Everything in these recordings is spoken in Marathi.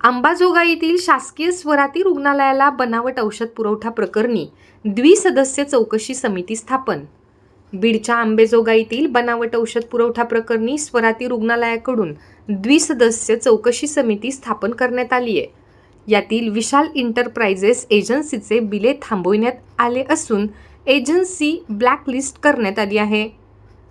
अंबाजोगाईतील शासकीय स्वराती रुग्णालयाला बनावट औषध पुरवठा प्रकरणी द्विसदस्य चौकशी समिती स्थापन. बीडच्या आंबेजोगाईतील बनावट औषध पुरवठा प्रकरणी स्वराती रुग्णालयाकडून द्विसदस्य चौकशी समिती स्थापन करण्यात आली आहे. यातील विशाल इंटरप्राइजेस एजन्सीचे बिले थांबविण्यात आले असून एजन्सी ब्लॅकलिस्ट करण्यात आली आहे.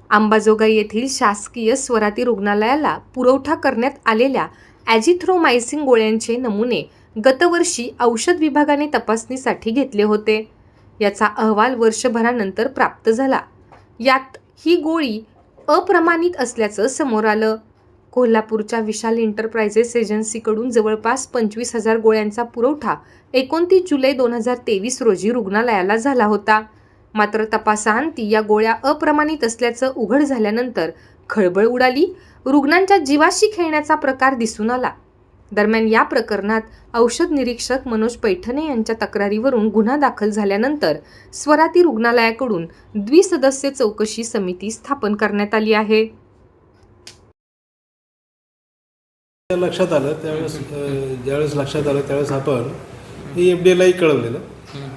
अंबाजोगाई येथील शासकीय स्वराती रुग्णालयाला पुरवठा करण्यात आलेल्या ॲजिथ्रोमायसिन गोळ्यांचे नमुने गतवर्षी औषध विभागाने तपासणीसाठी घेतले होते. याचा अहवाल वर्षभरानंतर प्राप्त झाला. यात ही गोळी अप्रमाणित असल्याचं समोर आलं. कोल्हापूरच्या विशाल एंटरप्राइजेस एजन्सीकडून जवळपास पंचवीस हजार गोळ्यांचा पुरवठा एकोणतीस जुलै दोन हजार तेवीस रोजी रुग्णालयाला झाला होता. मात्र तपासांती या गोळ्या अप्रमाणित असल्याचं उघड झाल्यानंतर खळबळ उडाली रुग्णांच्या जीवाशी खेळण्याचा प्रकार दिसून आला. दरम्यान या प्रकरणात औषध निरीक्षक मनोज पैठणे यांच्या तक्रारीवरून गुन्हा दाखल झाल्यानंतर स्वराती रुग्णालयाकडून द्विसदस्य चौकशी समिती स्थापन करण्यात आली आहे. लक्षात आलं त्यावेळेस ज्यावेळेस लक्षात आलं त्यावेळेस आपण हे एफ डी एलाही कळवलेलं.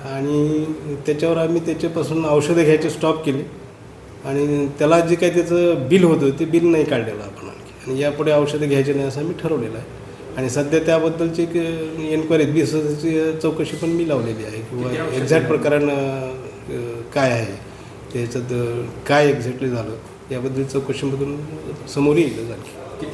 आणि त्याच्यावर आम्ही त्याच्यापासून औषधं घ्यायचे स्टॉप केले. आणि त्याला जे काही त्याचं बिल होतं ते बिल नाही काढलेलं आपण आणखी. आणि यापुढे औषधं घ्यायचे नाही असं आम्ही ठरवलेलं आहे. आणि सध्या त्याबद्दलची एक एन्क्वायरी वीस चौकशी पण मी लावलेली आहे. किंवा एक्झॅक्ट प्रकरण अ, काय आहे? त्याच्यात काय एक्झॅक्टली झालं? याबद्दल चौकशीमधून समोर येईल आणखी.